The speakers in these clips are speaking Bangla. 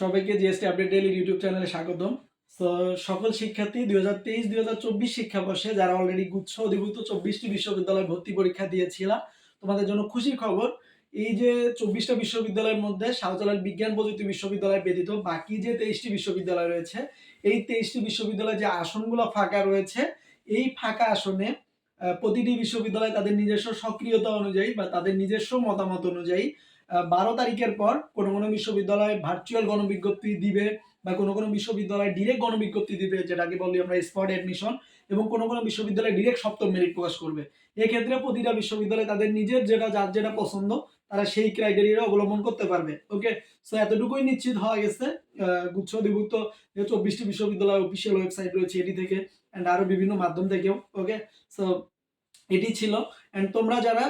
সবাইকে জিএসটি আপডেট ডেইলি ইউটিউব চ্যানেলে স্বাগতম। তো সকল শিক্ষার্থী দুই হাজার তেইশ, দুই হাজার চব্বিশ শিক্ষাবর্ষে যারা অলরেডি গুচ্ছ, অধিভুক্ত চব্বিশটি বিশ্ববিদ্যালয়ে ভর্তি পরীক্ষা দিয়েছিল তোমাদের জন্য খুশির খবর, এই যে চব্বিশটা বিশ্ববিদ্যালয়ের মধ্যে শাহজালাল বিজ্ঞান প্রযুক্তি বিশ্ববিদ্যালয় ব্যতীত বাকি যে তেইশটি বিশ্ববিদ্যালয় রয়েছে, এই তেইশটি বিশ্ববিদ্যালয়ে যে আসনগুলো ফাঁকা রয়েছে, এই ফাঁকা আসনে প্রতিটি বিশ্ববিদ্যালয় তাদের নিজস্ব সক্রিয়তা অনুযায়ী বা তাদের নিজস্ব মতামত অনুযায়ী বারো তারিখের পর কোনো কোনো বিশ্ববিদ্যালয় ভার্চুয়াল গণবিজ্ঞপ্তি দিবে বা কোনো কোনো বিশ্ববিদ্যালয় ডিরেক্ট গণবিজ্ঞপ্তি দিবে যেটাকে বলি আমরা স্পট অ্যাডমিশন এবং কোনো কোনো বিশ্ববিদ্যালয় ডিরেক্ট সপ্তম মেরিট প্রকাশ করবে। এক্ষেত্রে প্রতিটা বিশ্ববিদ্যালয় তাদের নিজের যেটা, যার যেটা পছন্দ, তারা সেই ক্রাইটেরিয়া অবলম্বন করতে পারবে। ওকে সো এতটুকুই নিশ্চিত হওয়া গেছে। গুচ্ছ অধিভুক্ত চব্বিশটি বিশ্ববিদ্যালয় অফিসিয়াল ওয়েবসাইট রয়েছে এটি থেকে অ্যান্ড আরও বিভিন্ন মাধ্যম থেকেও। ওকে সো এটি ছিল। অ্যান্ড তোমরা যারা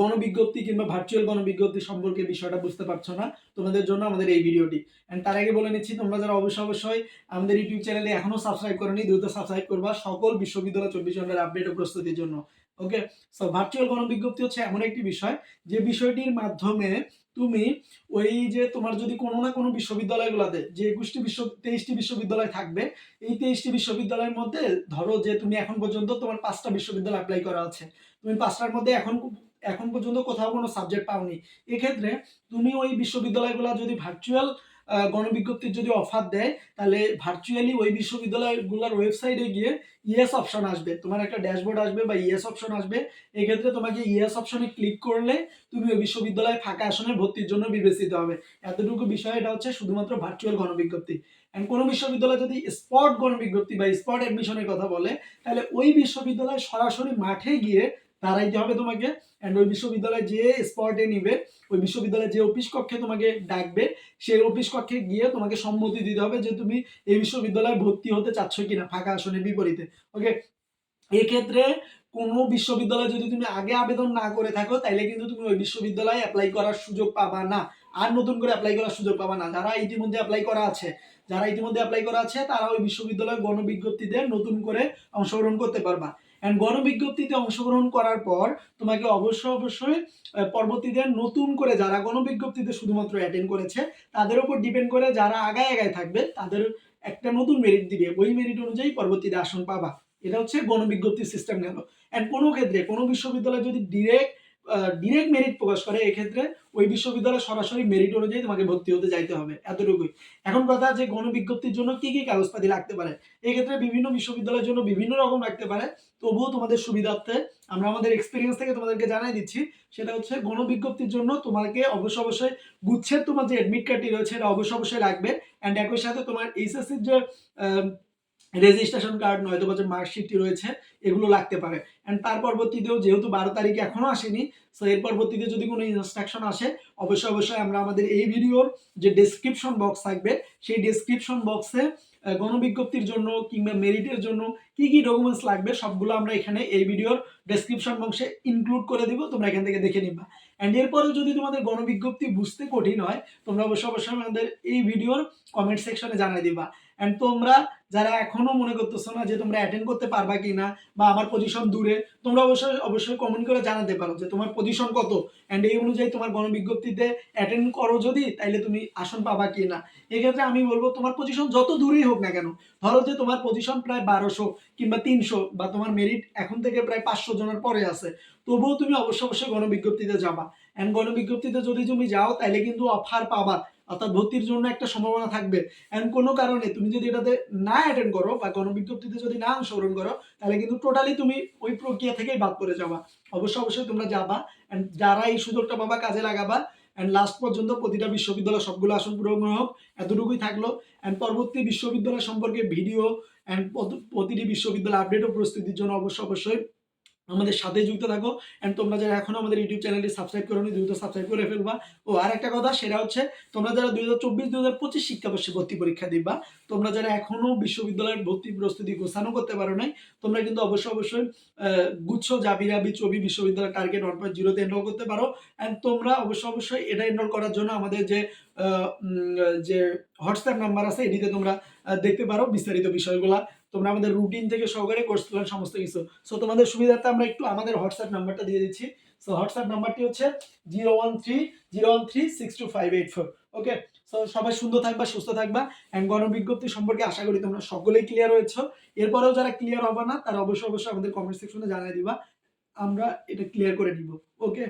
গণবিজ্ঞপ্তি কিংবা ভার্চুয়াল গণবিজ্ঞপ্তি সম্পর্কে বিষয়টা বুঝতে পারছ না, তোমাদের জন্য আমাদের এই ভিডিওটি। অ্যান্ড তার আগে বলে নিচ্ছি, তোমরা যারা অবশ্যই অবশ্যই আমাদের ইউটিউব চ্যানেলে এখনও সাবস্ক্রাইব করনি, দ্রুত সাবস্ক্রাইব করবা সকল বিশ্ববিদ্যালয় চব্বিশ ঘণ্টার আপডেট ও প্রস্তুতির জন্য। ওকে সো ভার্চুয়াল গণবিজ্ঞপ্তি হচ্ছে এমন একটি বিষয় যে বিষয়টির মাধ্যমে তুমি ওই যে তোমার যদি কোনো না কোনো বিশ্ববিদ্যালয়গুলোতে যে একুশটি বিশ্ব, তেইশটি বিশ্ববিদ্যালয় থাকবে, এই তেইশটি বিশ্ববিদ্যালয়ের মধ্যে ধরো যে তুমি এখন পর্যন্ত তোমার পাঁচটা বিশ্ববিদ্যালয় অ্যাপ্লাই করা আছে। তুমি পাঁচটার মধ্যে এখন এখন পর্যন্ত কোথাও কোনো সাবজেক্ট পাওনি। এক্ষেত্রে তুমি ওই বিশ্ববিদ্যালয়গুলো যদি ভার্চুয়াল গণবিজ্ঞপ্তির যদি অফার দেয়, তাহলে ভার্চুয়ালি ওই বিশ্ববিদ্যালয়গুলোর ওয়েবসাইটে গিয়ে ইএস অপশন আসবে। তোমার একটা ড্যাশবোর্ড আসবে বা ইএস অপশন আসবে। এক্ষেত্রে তোমাকে ইএস অপশনে ক্লিক করলে তুমি ওই বিশ্ববিদ্যালয়ে ফাঁকা আসনে ভর্তির জন্য বিবেচিত হবে। এতটুকু বিষয়, এটা হচ্ছে শুধুমাত্র ভার্চুয়াল গণবিজ্ঞপ্তি। অ্যান্ড কোনো বিশ্ববিদ্যালয় যদি স্পট গণবিজ্ঞপ্তি বা স্পট অ্যাডমিশনের কথা বলে, তাহলে ওই বিশ্ববিদ্যালয় সরাসরি মাঠে গিয়ে দাঁড়াইতে হবে তোমাকে। অ্যান্ড ওই বিশ্ববিদ্যালয়ে যে স্পটে নিবে, ওই বিশ্ববিদ্যালয়ে যে অফিস কক্ষে তোমাকে ডাকবে, সেই অফিস কক্ষে গিয়ে তোমাকে সম্মতি দিতে হবে যে তুমি এই বিশ্ববিদ্যালয়ে ভর্তি হতে চাচ্ছ কিনা, ফাঁকা আসনের বিপরীতে। ওকে এক্ষেত্রে কোনো বিশ্ববিদ্যালয়ে যদি তুমি আগে আবেদন না করে থাকো, তাইলে কিন্তু তুমি ওই বিশ্ববিদ্যালয়ে অ্যাপ্লাই করার সুযোগ পাবা না। আর নতুন করে অ্যাপ্লাই করার সুযোগ পাবা না। যারা ইতিমধ্যে অ্যাপ্লাই করা আছে, যারা ইতিমধ্যে অ্যাপ্লাই করা আছে, তারা ওই বিশ্ববিদ্যালয় গণবিজ্ঞপ্তিতে নতুন করে অংশগ্রহণ করতে পারবা। অ্যান্ড গণবিজ্ঞপ্তিতে অংশগ্রহণ করার পর তোমাকে অবশ্যই অবশ্যই পরবর্তীদের নতুন করে যারা গণবিজ্ঞপ্তিতে শুধুমাত্র অ্যাটেন্ড করেছে, তাদের উপর ডিপেন্ড করে যারা আগায় আগায় থাকবে, তাদের একটা নতুন মেরিট দিবে। ওই মেরিট অনুযায়ী পরবর্তীতে আসন পাবা। এটা হচ্ছে গণবিজ্ঞপ্তির সিস্টেম গেল। অ্যান্ড কোনো ক্ষেত্রে কোনো বিশ্ববিদ্যালয় যদি ডিরেক্ট ডিরেক্ট মেরিট প্রকাশ করে, এক্ষেত্রে ওই বিশ্ববিদ্যালয় সরাসরি মেরিট অনুযায়ী তোমাকে ভর্তি হতে যাইতে হবে, এতটুকুই। এখন কথা যে গণবিজ্ঞপ্তির জন্য কি কি কাগজপাতি লাগতে পারে, এক্ষেত্রে বিভিন্ন বিশ্ববিদ্যালয়ের জন্য বিভিন্ন রকম রাখতে পারে, তবুও তোমাদের সুবিধার্থে আমরা আমাদের এক্সপিরিয়েন্স থেকে তোমাদেরকে জানাই দিচ্ছি, সেটা হচ্ছে গণবিজ্ঞপ্তির জন্য তোমাকে অবশ্যই অবশ্যই গুচ্ছের তোমার যে অ্যাডমিট কার্ডটি রয়েছে, এটা অবশ্যই অবশ্যই লাগবে অ্যান্ড একই সাথে তোমার এইচএসসির যে রেজিস্ট্রেশন কার্ড নয়তো বা যে মার্কশিটটি রয়েছে, এগুলো লাগতে পারে। অ্যান্ড তার পরবর্তীতেও যেহেতু বারো তারিখে এখনও আসেনি সো এর পরবর্তীতে যদি কোনো ইনস্ট্রাকশন আসে, অবশ্যই অবশ্যই আমরা আমাদের এই ভিডিওর যে ডেসক্রিপশন বক্স থাকবে, সেই ডেসক্রিপশন বক্সে গণবিজ্ঞপ্তির জন্য কিংবা মেরিটের জন্য কি কি ডকুমেন্টস লাগবে, সবগুলো আমরা এখানে এই ভিডিওর ডেসক্রিপশন বক্সে ইনক্লুড করে দিব, তোমরা এখান থেকে দেখে নিবা। অ্যান্ড এরপরেও যদি তোমাদের গণবিজ্ঞপ্তি বুঝতে কঠিন হয়, তোমরা অবশ্যই অবশ্যই আমাদের এই ভিডিওর কমেন্ট সেকশনে জানাই দিবা। অ্যান্ড তোমরা যারা এখনও মনে করতেছো না যে তোমরা অ্যাটেন্ড করতে পারবা কি না বা আমার পজিশন দূরে, তোমরা অবশ্যই অবশ্যই কমেন্ট করে জানাতে পারো যে তোমার পজিশন কত। অ্যান্ড এই অনুযায়ী তোমার গণবিজ্ঞপ্তিতে অ্যাটেন্ড করো যদি, তাইলে তুমি আসন পাবা কি না এক্ষেত্রে আমি বলব, তোমার পজিশন যত দূরেই হোক না কেন, ধরো যে তোমার পজিশন প্রায় বারোশো কিংবা তিনশো বা তোমার মেরিট এখন থেকে প্রায় পাঁচশো জনের পরে আছে, তবুও তুমি অবশ্যই অবশ্যই গণবিজ্ঞপ্তিতে যাবা। অ্যান্ড গণবিজ্ঞপ্তিতে যদি তুমি যাও তাহলে কিন্তু অফার পাবা। অর্থাৎ ভর্তির জন্য একটা সম্ভাবনা থাকবে। অ্যান্ড কোনো কারণে তুমি যদি এটাতে না অ্যাটেন্ড করো বা গণবিজ্ঞপ্তিতে যদি না অংশগ্রহণ করো, তাহলে কিন্তু টোটালি তুমি ওই প্রক্রিয়া থেকেই বাদ করে যাবা। অবশ্যই অবশ্যই তোমরা যাবা অ্যান্ড যারা এই সুযোগটা পাবা, কাজে লাগাবা। অ্যান্ড লাস্ট পর্যন্ত প্রতিটা বিশ্ববিদ্যালয় সবগুলো আসন পূরণ হোক, এতটুকুই থাকল। অ্যান্ড পরবর্তী বিশ্ববিদ্যালয় সম্পর্কে ভিডিও অ্যান্ড প্রতিটি বিশ্ববিদ্যালয় আপডেট ও প্রস্তুতির জন্য অবশ্যই অবশ্যই আমাদের সাথে যুক্ত থাকো। অ্যান্ড তোমরা যারা এখনও আমাদের ইউটিউব চ্যানেলটি সাবস্ক্রাইব করোনি, দ্রুত সাবস্ক্রাইব করে ফেলবা। ও আর একটা কথা, সেটা হচ্ছে, তোমরা যারা দুই হাজার চব্বিশ দুই হাজার পঁচিশ শিক্ষাবর্ষে ভর্তি পরীক্ষা দিবা, তোমরা যারা এখনও বিশ্ববিদ্যালয়ের ভর্তি প্রস্তুতি গোছানো করতে পারো নাই, তোমরা কিন্তু অবশ্যই অবশ্যই গুচ্ছ জাবিরাবি চবি বিশ্ববিদ্যালয় টার্গেট ওয়ান পয়েন্ট জিরোতে এনরোল করতে পারো। অ্যান্ড তোমরা অবশ্যই অবশ্যই এটা এনরোল করার জন্য আমাদের যে যে হোয়াটসঅ্যাপ নাম্বার আছে, এটিতে তোমরা দেখতে পারো বিস্তারিত বিষয়গুলা। তোমরা আমাদের রুটিন থেকে সহকারে কোর্স প্ল্যান সমস্ত কিছু। সো তোমাদের সুবিধার্থে আমরা একটু আমাদের হোয়াটসঅ্যাপ নাম্বারটা দিয়ে দিচ্ছি। সো হোয়াটসঅ্যাপ নাম্বারটি হচ্ছে zero one three zero one three six two five eight four okay so সবাই সুন্দর থাকবা, সুস্থ থাকবা। অ্যান্ড গণবিজ্ঞপ্তি সম্পর্কে আশা করি তোমরা সকলেই ক্লিয়ার হয়েছ। এরপরেও যারা ক্লিয়ার হবে না, তারা অবশ্যই অবশ্যই আমাদের কমেন্ট সেকশনে জানিয়ে দিবা। আমরা এটা ক্লিয়ার করে দিব ওকে